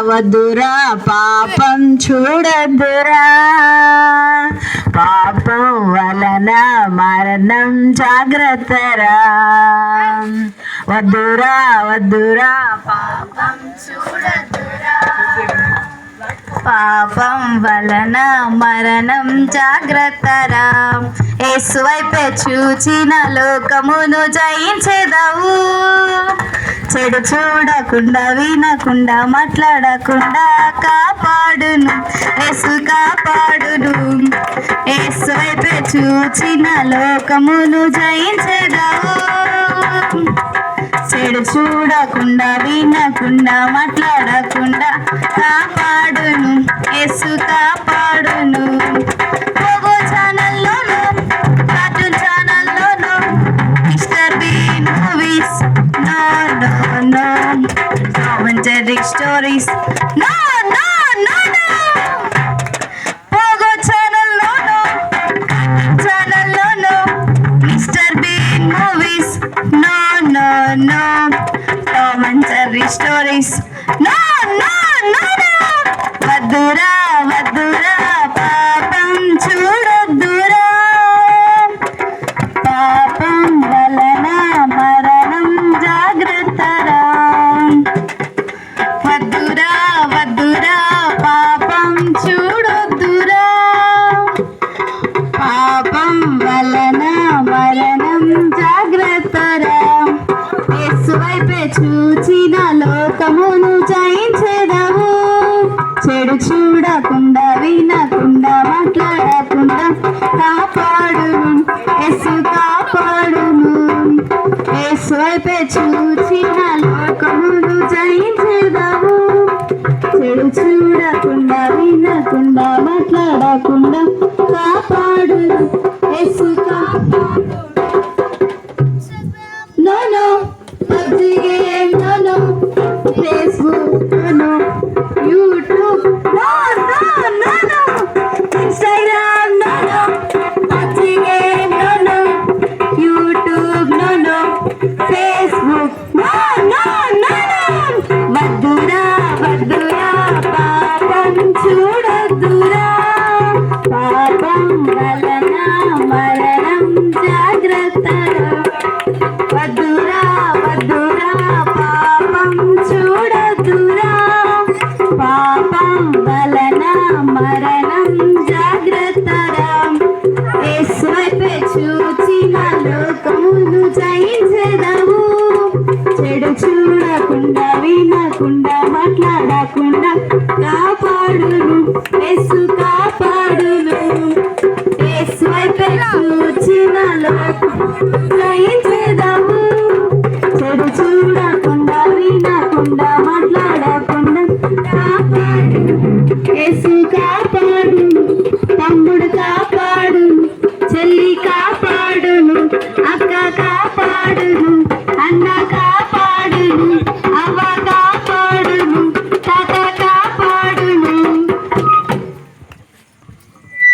వదురా పాపం చూడదురా. పాపం వలన మరణం జాగ్రత్తరా. వద్దురా వద్దురా పాపం చూడదురా. పాపం వలన మరణం జాగ్రత్తరా. యేసువైపే చూచిన లోకమును జయించేదవు. చెడు చూడకుండా వినకుండా మాట్లాడకుండా కాపాడును. యేసు కాపాడును. యేసువైపే చూచిన లోకమును జయించగవు చెడు చూడకుండా వినకుండా మాట్లాడకుండా కాపాడును. యేసు కాపాడును. Stories no no no no Pogo ఛానల్లోను ఛానల్లోను mister Bean movies no no no Tom and Jerry stories no no no no వద్దురా వద్దురా వైపే చూచిన లోకమును జయించేదవు. చెడు చూడకుండా వినకుండా మాట్లాడకుండా కాపాడును ఎస్సు కాపాడును యేసువైపే చూచిన లోకమును జయించేదవు. చెడు చూడకుండా వినకుండా మాట్లాడకుండా కాపాడును ఎస్సు కాపాడు వద్దురా వద్దురా పాపం చూడొద్దురా పాపం వలన మరణం జాగ్రత్తరా వద్దురా వద్దురా పాపం చూడొద్దురా పాపం వలన మరణం జాగ్రత్తరా యేసువైపే చూచిన లోకమును జయించెదవు చెడు వినకుండా వినకుండా మాట్లాడకుండా కాపాడును. ఎస్సు కాపాడును. ఎస్వై పెస్సు చిన్నలో గ్రహించేదాము. చెడు చూడకుండా వినకుండా మాట్లాడకుండా కాపాడు. ఎస్సు కాపాడు తమ్ముడు కాపాడు చెల్లి కాపాడును అక్క కాపాడును.